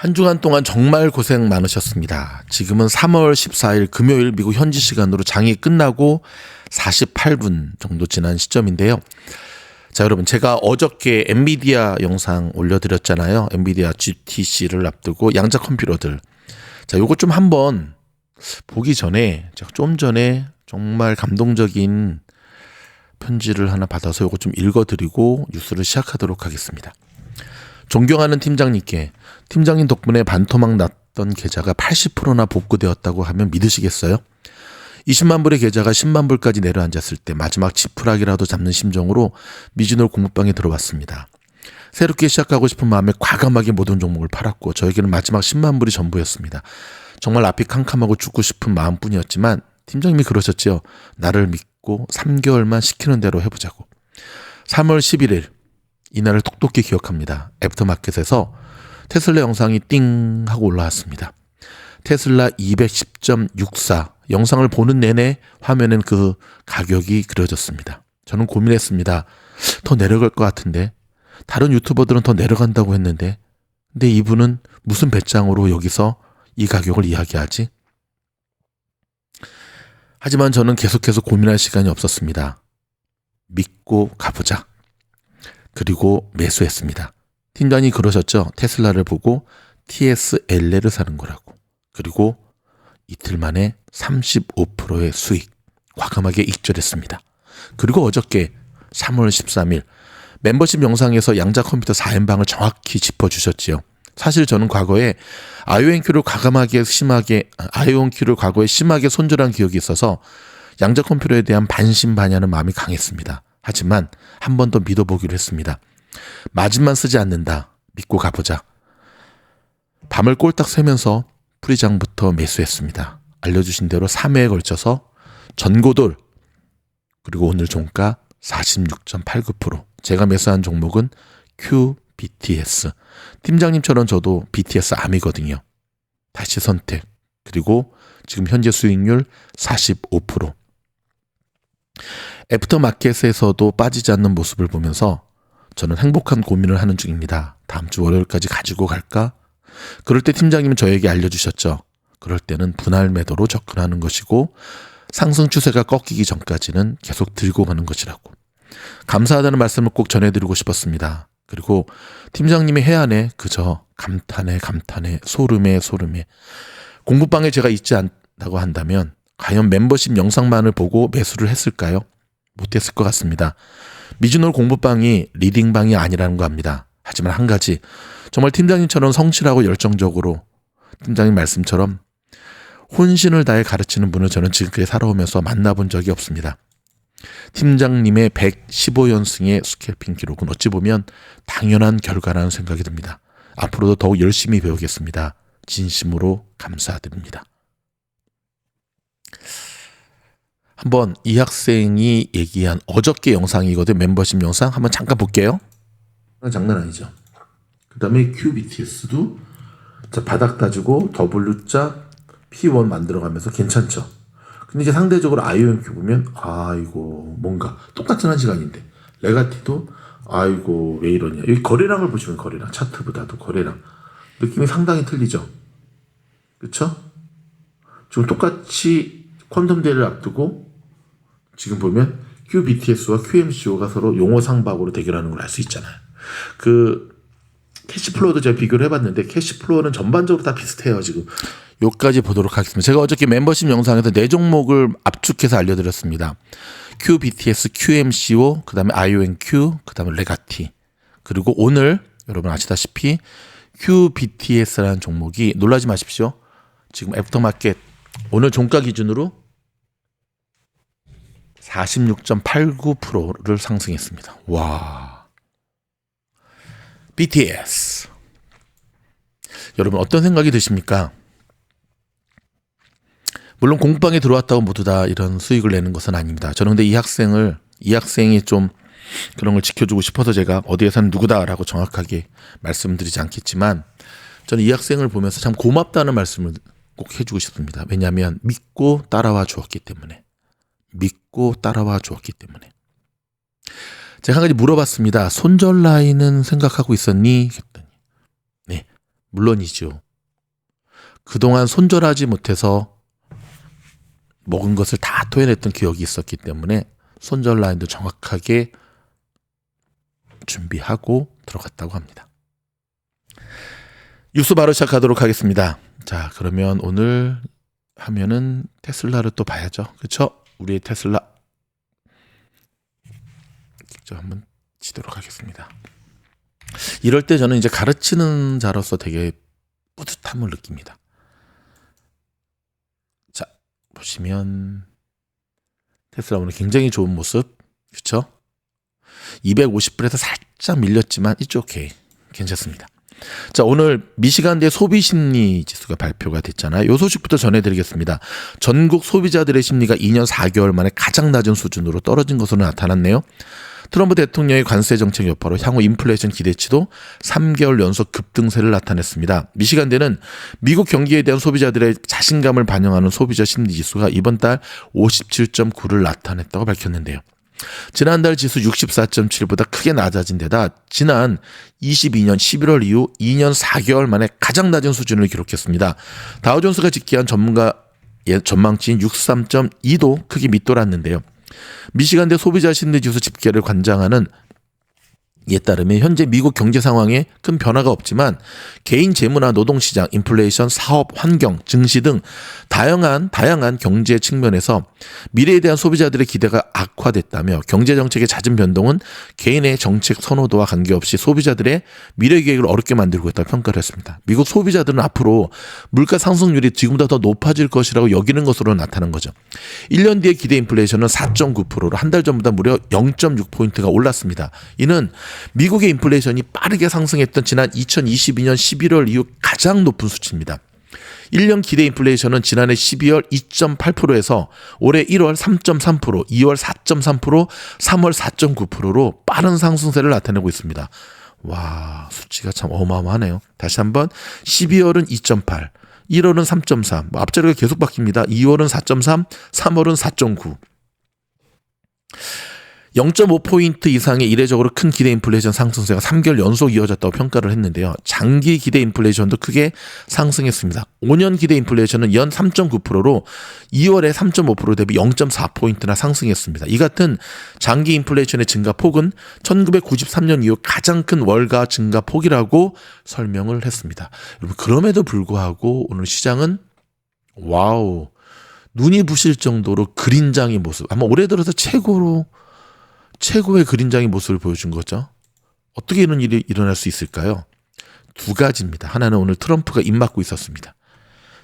한 주간 동안 정말 고생 많으셨습니다. 지금은 3월 14일 금요일 미국 현지 시간으로 장이 끝나고 48분 정도 지난 시점인데요. 자, 여러분, 제가 어저께 엔비디아 영상 올려드렸잖아요. 엔비디아 GTC를 앞두고 양자 컴퓨터들. 자, 요거 좀 한번 보기 전에, 제가 좀 전에 정말 감동적인 편지를 하나 받아서 요거 좀 읽어드리고 뉴스를 시작하도록 하겠습니다. 존경하는 팀장님께 팀장님 덕분에 반토막 났던 계좌가 80%나 복구되었다고 하면 믿으시겠어요? 20만 불의 계좌가 10만 불까지 내려앉았을 때 마지막 지푸라기라도 잡는 심정으로 미즈놀 공부방에 들어왔습니다. 새롭게 시작하고 싶은 마음에 과감하게 모든 종목을 팔았고 저에게는 마지막 10만 불이 전부였습니다. 정말 앞이 캄캄하고 죽고 싶은 마음뿐이었지만 팀장님이 그러셨지요. 나를 믿고 3개월만 시키는 대로 해보자고. 3월 11일 이날을 똑똑히 기억합니다. 애프터마켓에서 테슬라 영상이 띵 하고 올라왔습니다. 테슬라 210.64 영상을 보는 내내 화면엔 그 가격이 그려졌습니다. 저는 고민했습니다. 더 내려갈 것 같은데 다른 유튜버들은 더 내려간다고 했는데 근데 이분은 무슨 배짱으로 여기서 이 가격을 이야기하지? 하지만 저는 계속해서 고민할 시간이 없었습니다. 믿고 가보자. 그리고 매수했습니다. 팀장이 그러셨죠. 테슬라를 보고 TSLL을 사는 거라고. 그리고 이틀 만에 35%의 수익 과감하게 익절했습니다. 그리고 어저께 3월 13일 멤버십 영상에서 양자 컴퓨터 4연방을 정확히 짚어주셨지요. 사실 저는 과거에 아이오엔큐를 과감하게 심하게 아이오엔큐를 과거에 심하게 손절한 기억이 있어서 양자 컴퓨터에 대한 반신반의하는 마음이 강했습니다. 하지만 한 번 더 믿어보기로 했습니다. 마진만 쓰지 않는다. 믿고 가보자. 밤을 꼴딱 새면서 프리장부터 매수했습니다. 알려주신 대로 3회에 걸쳐서 전고돌 그리고 오늘 종가 46.89% 제가 매수한 종목은 QBTS 팀장님처럼 저도 BTS 암이거든요. 다시 선택 그리고 지금 현재 수익률 45% 애프터마켓에서도 빠지지 않는 모습을 보면서 저는 행복한 고민을 하는 중입니다. 다음 주 월요일까지 가지고 갈까? 그럴 때 팀장님은 저에게 알려주셨죠. 그럴 때는 분할 매도로 접근하는 것이고 상승 추세가 꺾이기 전까지는 계속 들고 가는 것이라고. 감사하다는 말씀을 꼭 전해드리고 싶었습니다. 그리고 팀장님이 해안에 그저 감탄에 감탄에 소름에 소름에 공부방에 제가 있지 않다고 한다면 과연 멤버십 영상만을 보고 매수를 했을까요? 못했을 것 같습니다. 미즈놀 공부방이 리딩방이 아니라는 거 압니다. 하지만 한 가지 정말 팀장님처럼 성실하고 열정적으로 팀장님 말씀처럼 혼신을 다해 가르치는 분을 저는 지금까지 살아오면서 만나본 적이 없습니다. 팀장님의 115연승의 스캘핑 기록은 어찌 보면 당연한 결과라는 생각이 듭니다. 앞으로도 더욱 열심히 배우겠습니다. 진심으로 감사드립니다. 한번 이 학생이 얘기한 어저께 영상이거든 멤버십 영상 한번 잠깐 볼게요. 장난 아니죠. 그다음에 QBTS도 자 바닥 따지고 W자 P1 만들어가면서 괜찮죠. 근데 이제 상대적으로 IOMQ 보면 아이고 뭔가 똑같은 한 시간인데 레가티도 아이고 왜 이러냐 여기 거래량을 보시면 거래량 차트보다도 거래량 느낌이 상당히 틀리죠. 그렇죠? 지금 똑같이 퀀텀 대를 앞두고 지금 보면 QBTS와 QMCO가 서로 용어 상박으로 대결하는 걸 알 수 있잖아요. 그 캐시플로우도 제가 비교를 해봤는데 캐시플로우는 전반적으로 다 비슷해요 지금. 요까지 보도록 하겠습니다. 제가 어저께 멤버십 영상에서 네 종목을 압축해서 알려드렸습니다. QBTS, QMCO, 그 다음에 IONQ, 그 다음에 레가티. 그리고 오늘 여러분 아시다시피 QBTS라는 종목이 놀라지 마십시오. 지금 애프터마켓 오늘 종가 기준으로 46.89%를 상승했습니다. 와. BTS. 여러분 어떤 생각이 드십니까? 물론 공방에 들어왔다고 모두 다 이런 수익을 내는 것은 아닙니다. 저는 근데 이 학생을 이 학생이 좀 그런 걸 지켜주고 싶어서 제가 어디에서는 누구다라고 정확하게 말씀드리지 않겠지만 저는 이 학생을 보면서 참 고맙다는 말씀을 꼭 해주고 싶습니다. 왜냐하면 믿고 따라와 주었기 때문에 믿고 따라와 주었기 때문에 제가 한 가지 물어봤습니다. 손절 라인은 생각하고 있었니? 했더니 네 물론이죠. 그동안 손절하지 못해서 먹은 것을 다 토해냈던 기억이 있었기 때문에 손절 라인도 정확하게 준비하고 들어갔다고 합니다. 뉴스 바로 시작하도록 하겠습니다. 자, 그러면 오늘 하면은 테슬라를 또 봐야죠. 그렇죠? 우리의 테슬라 직접 한번 치도록 하겠습니다. 이럴 때 저는 이제 가르치는 자로서 되게 뿌듯함을 느낍니다. 자, 보시면 테슬라 오늘 굉장히 좋은 모습. 그렇죠? 250불에서 살짝 밀렸지만 이쪽 오케이. 괜찮습니다. 자, 오늘 미시간대 소비 심리 지수가 발표가 됐잖아요. 요 소식부터 전해드리겠습니다. 전국 소비자들의 심리가 2년 4개월 만에 가장 낮은 수준으로 떨어진 것으로 나타났네요. 트럼프 대통령의 관세 정책 여파로 향후 인플레이션 기대치도 3개월 연속 급등세를 나타냈습니다. 미시간대는 미국 경기에 대한 소비자들의 자신감을 반영하는 소비자 심리 지수가 이번 달 57.9를 나타냈다고 밝혔는데요. 지난달 지수 64.7보다 크게 낮아진 데다 지난 22년 11월 이후 2년 4개월 만에 가장 낮은 수준을 기록했습니다. 다우존스가 집계한 전문가 전망치인 63.2도 크게 밑돌았는데요. 미시간대 소비자 심리 지수 집계를 관장하는 이에 따르면 현재 미국 경제 상황에 큰 변화가 없지만 개인 재무나 노동시장, 인플레이션, 사업 환경, 증시 등 다양한 다양한 경제 측면에서 미래에 대한 소비자들의 기대가 악화됐다며 경제 정책의 잦은 변동은 개인의 정책 선호도와 관계없이 소비자들의 미래 계획을 어렵게 만들고 있다고 평가를 했습니다. 미국 소비자들은 앞으로 물가 상승률이 지금보다 더 높아질 것이라고 여기는 것으로 나타난 거죠. 1년 뒤에 기대 인플레이션은 4.9%로 한 달 전보다 무려 0.6포인트가 올랐습니다. 이는 미국의 인플레이션이 빠르게 상승했던 지난 2022년 11월 이후 가장 높은 수치입니다. 1년 기대 인플레이션은 지난해 12월 2.8%에서 올해 1월 3.3%, 2월 4.3%, 3월 4.9%로 빠른 상승세를 나타내고 있습니다. 와, 수치가 참 어마어마하네요. 다시 한번 12월은 2.8, 1월은 3.3, 뭐 앞자리가 계속 바뀝니다. 2월은 4.3, 3월은 4.9. 0.5포인트 이상의 이례적으로 큰 기대 인플레이션 상승세가 3개월 연속 이어졌다고 평가를 했는데요. 장기 기대 인플레이션도 크게 상승했습니다. 5년 기대 인플레이션은 연 3.9%로 2월에 3.5% 대비 0.4포인트나 상승했습니다. 이 같은 장기 인플레이션의 증가 폭은 1993년 이후 가장 큰 월가 증가 폭이라고 설명을 했습니다. 여러분, 그럼에도 불구하고 오늘 시장은 와우. 눈이 부실 정도로 그린장의 모습. 아마 올해 들어서 최고로 최고의 그림장의 모습을 보여준 거죠. 어떻게 이런 일이 일어날 수 있을까요? 두 가지입니다. 하나는 오늘 트럼프가 입 막고 있었습니다.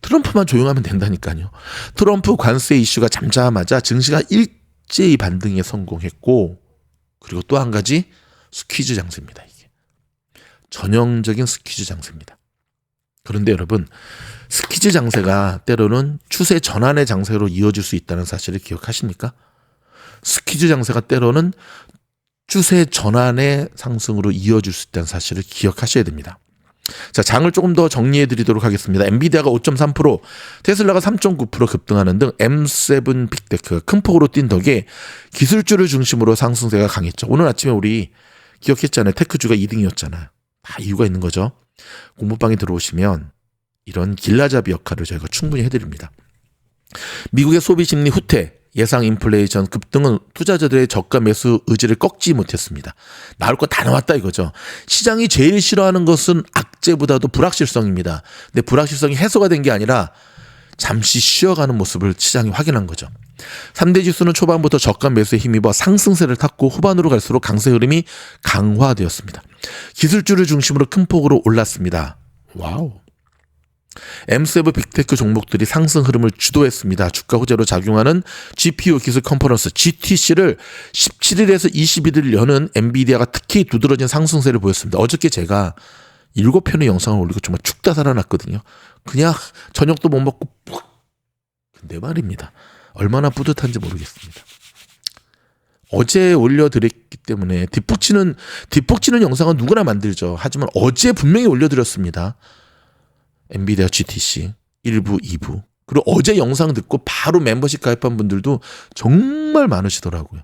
트럼프만 조용하면 된다니까요. 트럼프 관세 이슈가 잠자마자 증시가 일제히 반등에 성공했고, 그리고 또 한 가지 스퀴즈 장세입니다. 이게 전형적인 스퀴즈 장세입니다. 그런데 여러분, 스퀴즈 장세가 때로는 추세 전환의 장세로 이어질 수 있다는 사실을 기억하십니까? 스퀴즈 장세가 때로는 추세 전환의 상승으로 이어질 수 있다는 사실을 기억하셔야 됩니다. 자, 장을 조금 더 정리해 드리도록 하겠습니다. 엔비디아가 5.3%, 테슬라가 3.9% 급등하는 등 M7 빅테크가 큰 폭으로 뛴 덕에 기술주를 중심으로 상승세가 강했죠. 오늘 아침에 우리 기억했잖아요. 테크주가 2등이었잖아요. 다 이유가 있는 거죠. 공부방에 들어오시면 이런 길라잡이 역할을 저희가 충분히 해드립니다. 미국의 소비 심리 후퇴, 예상 인플레이션 급등은 투자자들의 저가 매수 의지를 꺾지 못했습니다. 나올 거 다 나왔다 이거죠. 시장이 제일 싫어하는 것은 악재보다도 불확실성입니다. 근데 불확실성이 해소가 된 게 아니라 잠시 쉬어가는 모습을 시장이 확인한 거죠. 3대 지수는 초반부터 저가 매수에 힘입어 상승세를 탔고 후반으로 갈수록 강세 흐름이 강화되었습니다. 기술주를 중심으로 큰 폭으로 올랐습니다. 와우. M7 빅테크 종목들이 상승 흐름을 주도했습니다. 주가 호재로 작용하는 GPU 기술 컨퍼런스 GTC를 17일에서 21일 여는 엔비디아가 특히 두드러진 상승세를 보였습니다. 어저께 제가 7편의 영상을 올리고 정말 죽다 살아났거든요. 그냥 저녁도 못 먹고 푹. 근데 말입니다. 얼마나 뿌듯한지 모르겠습니다. 어제 올려드렸기 때문에 뒷북치는 뒷북치는 영상은 누구나 만들죠. 하지만 어제 분명히 올려드렸습니다. 엔비디아 GTC 1부, 2부. 그리고 어제 영상 듣고 바로 멤버십 가입한 분들도 정말 많으시더라고요.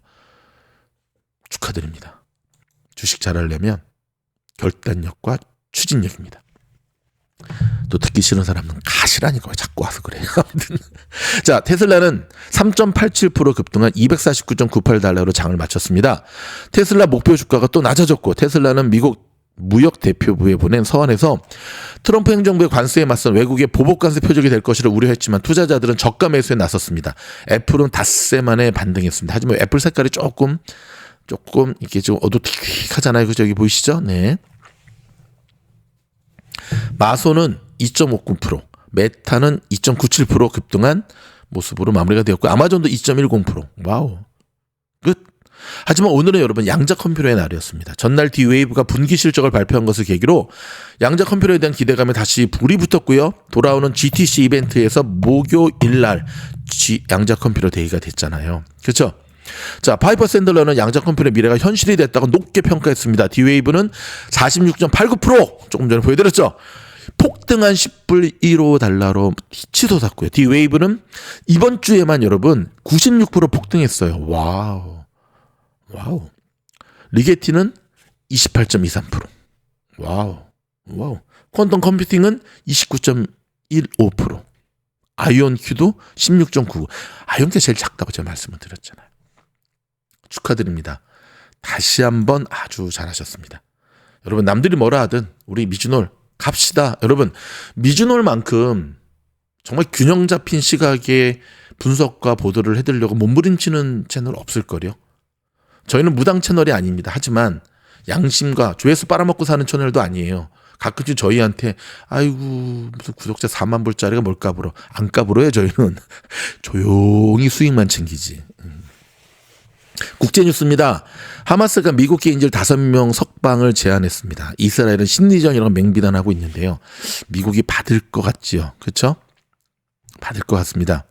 축하드립니다. 주식 잘하려면 결단력과 추진력입니다. 또 듣기 싫은 사람은 가시라니까 왜 자꾸 와서 그래. 아무튼 자 테슬라는 3.87% 급등한 249.98달러로 장을 마쳤습니다. 테슬라 목표 주가가 또 낮아졌고 테슬라는 미국 무역 대표부에 보낸 서한에서 트럼프 행정부의 관세에 맞선 외국의 보복 관세 표적이 될 것이라 우려했지만 투자자들은 저가 매수에 나섰습니다. 애플은 닷새 만에 반등했습니다. 하지만 애플 색깔이 조금 조금 이게 좀 어두틱틱하잖아요. 그죠? 여기 보이시죠? 네. 마소는 2.59%, 메타는 2.97% 급등한 모습으로 마무리가 되었고 아마존도 2.10%. 와우. 끝. 하지만 오늘은 여러분 양자 컴퓨터의 날이었습니다. 전날 디웨이브가 분기 실적을 발표한 것을 계기로 양자 컴퓨터에 대한 기대감에 다시 불이 붙었고요. 돌아오는 GTC 이벤트에서 목요일 날 양자 컴퓨터 데이가 됐잖아요. 그렇죠? 자, 파이퍼 샌들러는 양자 컴퓨터의 미래가 현실이 됐다고 높게 평가했습니다. 디웨이브는 46.89% 조금 전에 보여드렸죠. 폭등한 10불 1호 달러로 치솟았고요. 디웨이브는 이번 주에만 여러분 96% 폭등했어요. 와우. 와우. 리게티는 28.23%. 와우. 와우. 퀀텀 컴퓨팅은 29.15%. 아이온큐도 16.99. 아이온큐 제일 작다고 제가 말씀을 드렸잖아요. 축하드립니다. 다시 한번 아주 잘하셨습니다. 여러분 남들이 뭐라 하든 우리 미주놀 갑시다. 여러분 미주놀만큼 정말 균형 잡힌 시각의 분석과 보도를 해드리려고 몸부림치는 채널 없을 거요. 저희는 무당 채널이 아닙니다. 하지만 양심과 조회수 빨아먹고 사는 채널도 아니에요. 가끔씩 저희한테 아이고 무슨 구독자 4만 불짜리가 뭘까 불어 안 까불어요 저희는 조용히 수익만 챙기지. 음. 국제 뉴스입니다. 하마스가 미국 개인질 5명 석방을 제안했습니다. 이스라엘은 심리전이라고 맹비난하고 있는데요. 미국이 받을 것 같지요. 그렇죠? 받을 것 같습니다.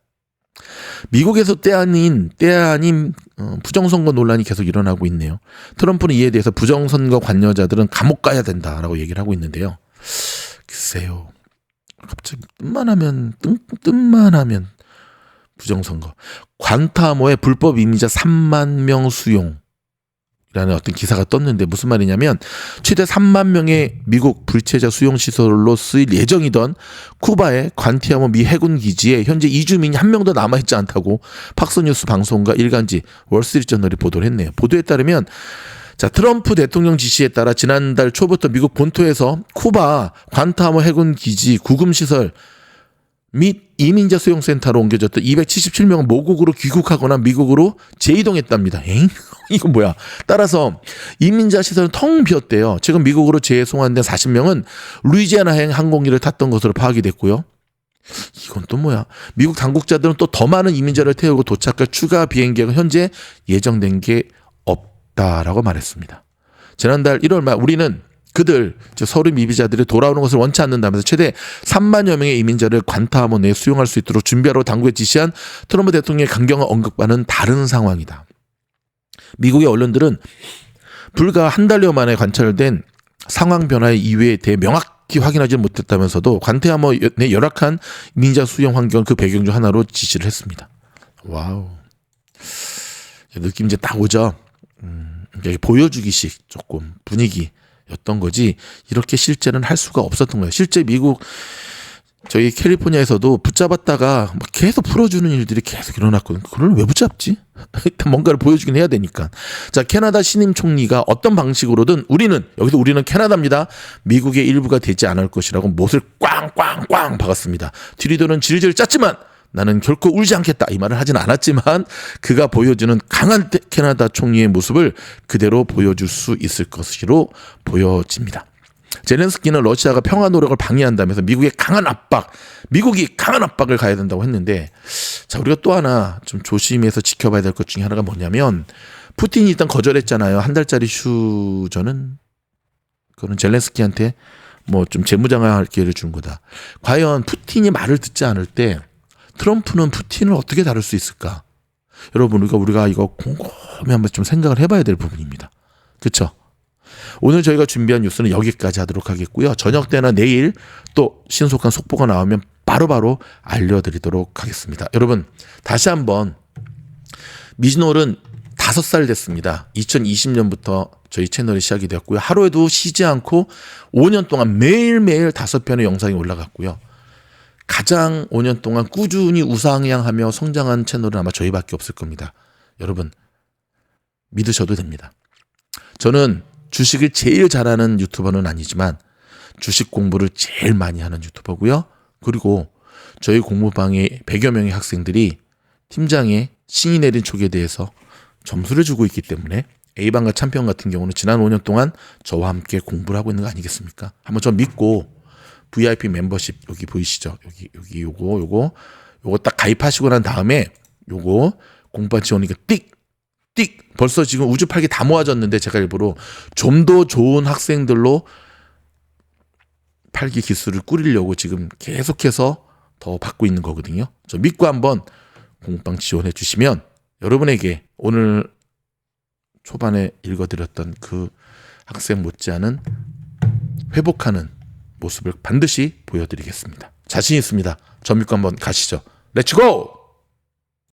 미국에서 때 아닌 때 아닌 어, 부정선거 논란이 계속 일어나고 있네요. 트럼프는 이에 대해서 부정선거 관여자들은 감옥 가야 된다라고 얘기를 하고 있는데요. 글쎄요. 갑자기 뜸만 하면 뜸, 뜸만 하면 부정선거. 관타모의 불법 이민자 3만 명 수용. 라는 어떤 기사가 떴는데 무슨 말이냐면 최대 3만 명의 미국 불체자 수용 시설로 쓰일 예정이던 쿠바의 관티아모 미 해군 기지에 현재 이주민이 한 명도 남아 있지 않다고 팍스뉴스 방송과 일간지 월스트리트저널이 보도를 했네요. 보도에 따르면 자, 트럼프 대통령 지시에 따라 지난달 초부터 미국 본토에서 쿠바 관타모 해군 기지 구금 시설 및 이민자 수용센터로 옮겨졌던 277명은 모국으로 귀국하거나 미국으로 재이동했답니다. 엥? 이건 뭐야? 따라서 이민자 시설은 텅 비었대요. 지금 미국으로 재송환된 40명은 루이지아나행 항공기를 탔던 것으로 파악이 됐고요. 이건 또 뭐야? 미국 당국자들은 또 더 많은 이민자를 태우고 도착할 추가 비행기가 현재 예정된 게 없다라고 말했습니다. 지난달 1월 말 우리는 그들 서류 미비자들이 돌아오는 것을 원치 않는다면서 최대 3만여 명의 이민자를 관타하모 내에 수용할 수 있도록 준비하러 당국에 지시한 트럼프 대통령의 강경한 언급과는 다른 상황이다. 미국의 언론들은 불과 한 달여 만에 관찰된 상황 변화의 이유에 대해 명확히 확인하지 못했다면서도 관태아모 내 열악한 민자 수용 환경 그 배경 중 하나로 지시를 했습니다. 와우. 느낌 이제 딱 오죠. 음, 보여주기식 조금 분위기 였던 거지 이렇게 실제는 할 수가 없었던 거예요. 실제 미국 저희 캘리포니아에서도 붙잡았다가 계속 풀어주는 일들이 계속 일어났거든요. 그걸 왜 붙잡지? 뭔가를 보여주긴 해야 되니까. 자, 캐나다 신임 총리가 어떤 방식으로든 우리는, 여기서 우리는 캐나다입니다. 미국의 일부가 되지 않을 것이라고 못을 꽝꽝꽝 박았습니다. 트리도는 질질 짰지만 나는 결코 울지 않겠다. 이 말을 하진 않았지만 그가 보여주는 강한 캐나다 총리의 모습을 그대로 보여줄 수 있을 것으로 보여집니다. 제렌스키는 러시아가 평화 노력을 방해한다면서 미국의 강한 압박, 미국이 강한 압박을 가야 된다고 했는데 자, 우리가 또 하나 좀 조심해서 지켜봐야 될 것 중에 하나가 뭐냐면 푸틴이 일단 거절했잖아요. 한 달짜리 휴전은 그거는 젤렌스키한테 뭐 좀 재무장할 기회를 준 거다. 과연 푸틴이 말을 듣지 않을 때 트럼프는 푸틴을 어떻게 다룰 수 있을까? 여러분 우리가 우리가 이거 곰곰이 한번 좀 생각을 해봐야 될 부분입니다. 그렇죠? 오늘 저희가 준비한 뉴스는 여기까지 하도록 하겠고요. 저녁 때나 내일 또 신속한 속보가 나오면 바로바로 바로 알려드리도록 하겠습니다. 여러분 다시 한번 미즈놀은 다섯 살 됐습니다. 2020년부터 저희 채널이 시작이 되었고요. 하루에도 쉬지 않고 5년 동안 매일매일 다섯 편의 영상이 올라갔고요. 가장 5년 동안 꾸준히 우상향하며 성장한 채널은 아마 저희밖에 없을 겁니다. 여러분 믿으셔도 됩니다. 저는 주식을 제일 잘하는 유튜버는 아니지만 주식 공부를 제일 많이 하는 유튜버고요. 그리고 저희 공부방에 100여 명의 학생들이 팀장의 신이 내린 촉에 대해서 점수를 주고 있기 때문에 A반과 참편 같은 경우는 지난 5년 동안 저와 함께 공부를 하고 있는 거 아니겠습니까? 한번 저 믿고 VIP 멤버십 여기 보이시죠? 여기 여기 요거 요거 요거 딱 가입하시고 난 다음에 요거 공부반 지원이니까 띡 띡 벌써 지금 우주 팔기 다 모아졌는데 제가 일부러 좀 더 좋은 학생들로 팔기 기술을 꾸리려고 지금 계속해서 더 받고 있는 거거든요. 저 믿고 한번 공방 지원해 주시면 여러분에게 오늘 초반에 읽어드렸던 그 학생 못지않은 회복하는 모습을 반드시 보여드리겠습니다. 자신 있습니다. 저 믿고 한번 가시죠. 렛츠고!